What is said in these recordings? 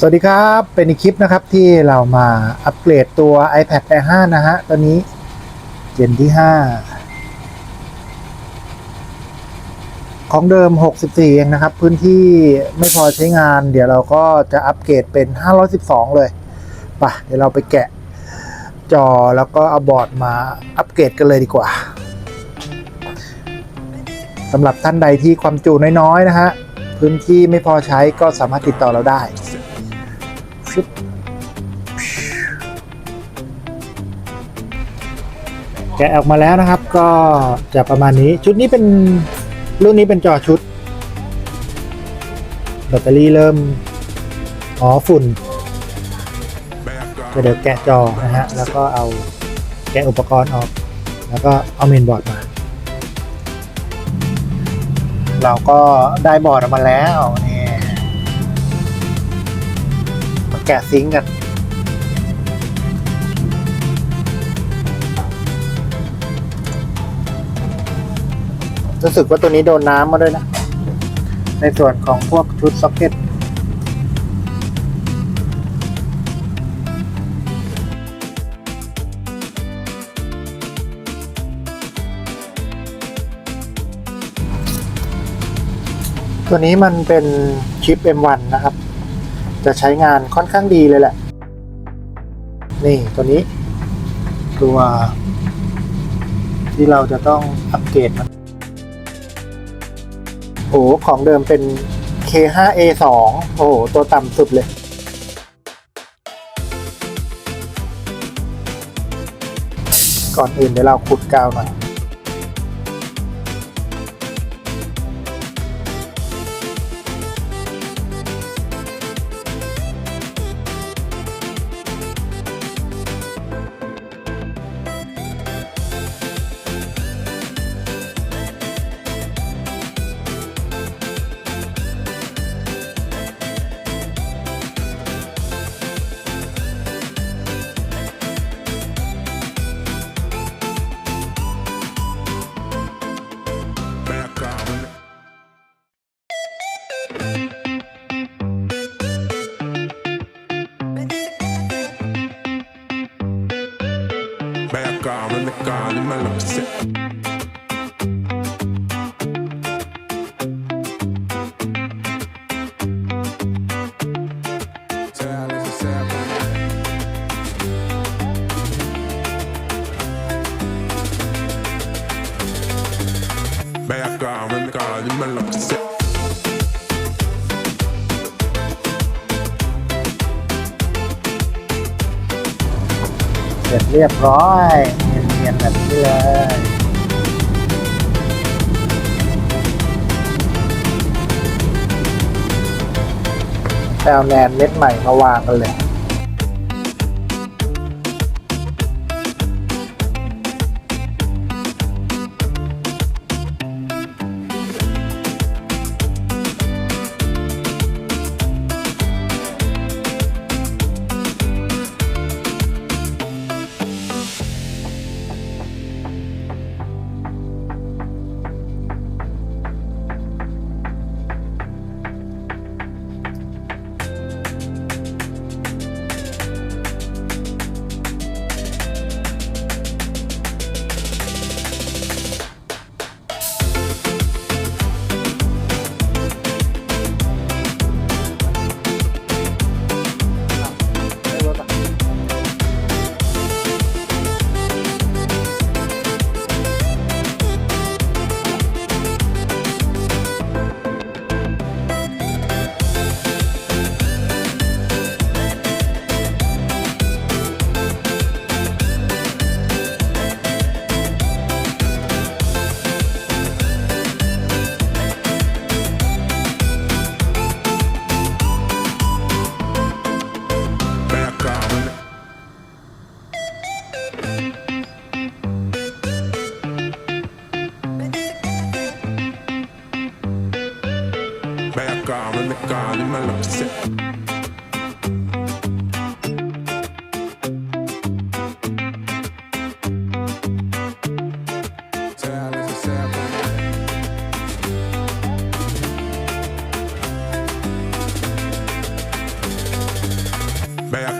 สวัสดีครับ เป็นอีกคลิปนะครับที่เรามาอัปเกรดตัว iPad Air 5 นะฮะ ตอนนี้เจนที่ 5 ของเดิม 64 เองนะครับ พื้นที่ไม่พอใช้งาน เดี๋ยวเราก็จะอัปเกรดเป็น 512 เลยไปะเดี๋ยวเราไปแกะจอแล้วก็เอาบอร์ดมาอัปเกรดกันเลยดีกว่าสำหรับท่านใดที่ความจุน้อยๆนะฮะพื้นที่ไม่พอใช้ก็สามารถติดต่อเราได้ ฟึบแกะออกมาแล้วนะครับ ก็จะประมาณนี้ชุดนี้เป็นรุ่นนี้เป็นจอชุดแบตเตอรี่เริ่มอ๋อฝุ่นก็เดี๋ยวแกะจอนะฮะแล้วก็เอาแกะอุปกรณ์ออก แล้วก็เอาเมนบอร์ดมา เราก็ได้บอร์ดออกมาแล้ว แกะซิงกัน รู้สึกว่าตัวนี้โดนน้ำมาด้วยนะ ในส่วนของพวกชุดซ็อกเก็ตตัวนี้มันเป็นชิป M1 นะครับ จะใช้งานค่อนข้างดีเลยแหละ นี่ตัวนี้ ตัว ที่เราจะต้องอัปเกรดมันโอ้ของเดิมเป็น K5A2 โอ้โหตัวต่ำสุดเลย ก่อนอื่นเดี๋ยวเราขุดกาวหน่อย Back in the car, in my love เสร็จเรียบร้อยเนียนๆแบบนี้เลยแปลแนนเม็ดใหม่มาวางกันเลย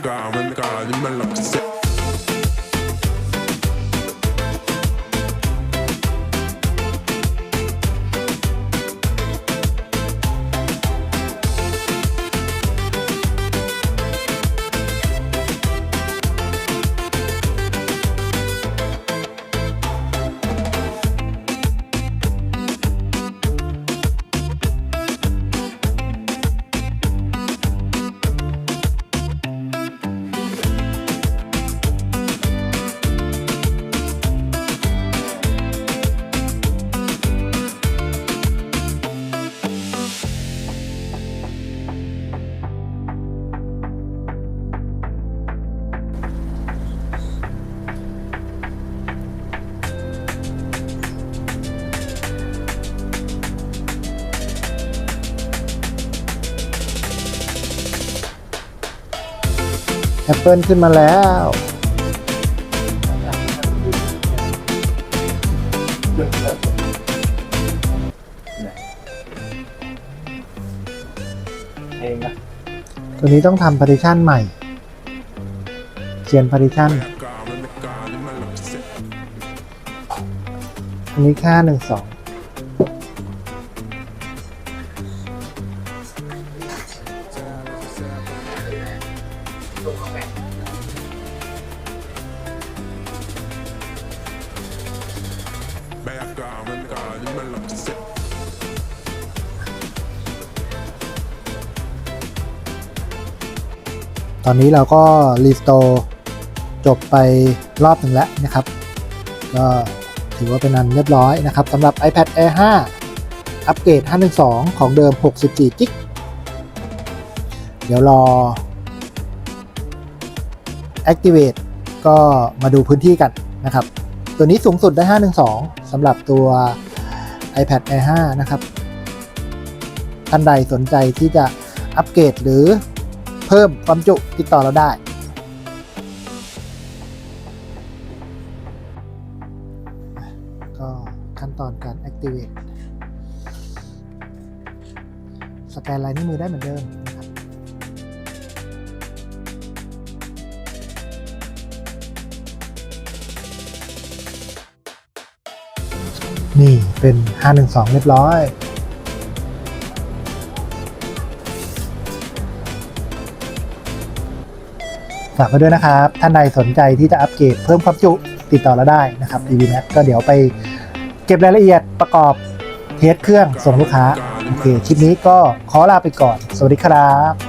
car, in the car, leave my lungs. แอปเปิลขึ้นมาแล้วเองนะตัวนี้ต้องทำ partition ใหม่เขียน partition Buy a car and the car in my love set. อันนี้แค่หนึ่งสอง Buy a car and the car in my love set. ตอนนี้เราก็รีสโตร์จบไปรอบหนึ่งแล้วนะครับ ก็ถือว่าเป็นอันเรียบร้อยนะครับสำหรับ iPad Air 5 อัปเกรด 512 ของเดิม 64จิกเดี๋ยวรอ Activate ก็มาดูพื้นที่กันนะครับ ตัวนี้สูงสุดได้ 512สำหรับตัว iPad Air 5 นะครับ ท่านใดสนใจที่จะอัปเกรดหรือเพิ่มความจุติดต่อเราได้ ก็ขั้นตอนการ activate สแกนลายนิ้วมือได้เหมือนเดิม นี่เป็น 512 เรียบร้อย ฝากไว้ด้วยนะครับ ท่านใดสนใจที่จะอัปเกรดเพิ่มความจุติดต่อเราได้นะครับ d v n e t ก็เดี๋ยวไปเก็บรายละเอียดประกอบเทสเครื่องส่งลูกค้า โอเค คลิปนี้ก็ขอลาไปก่อน สวัสดีครับ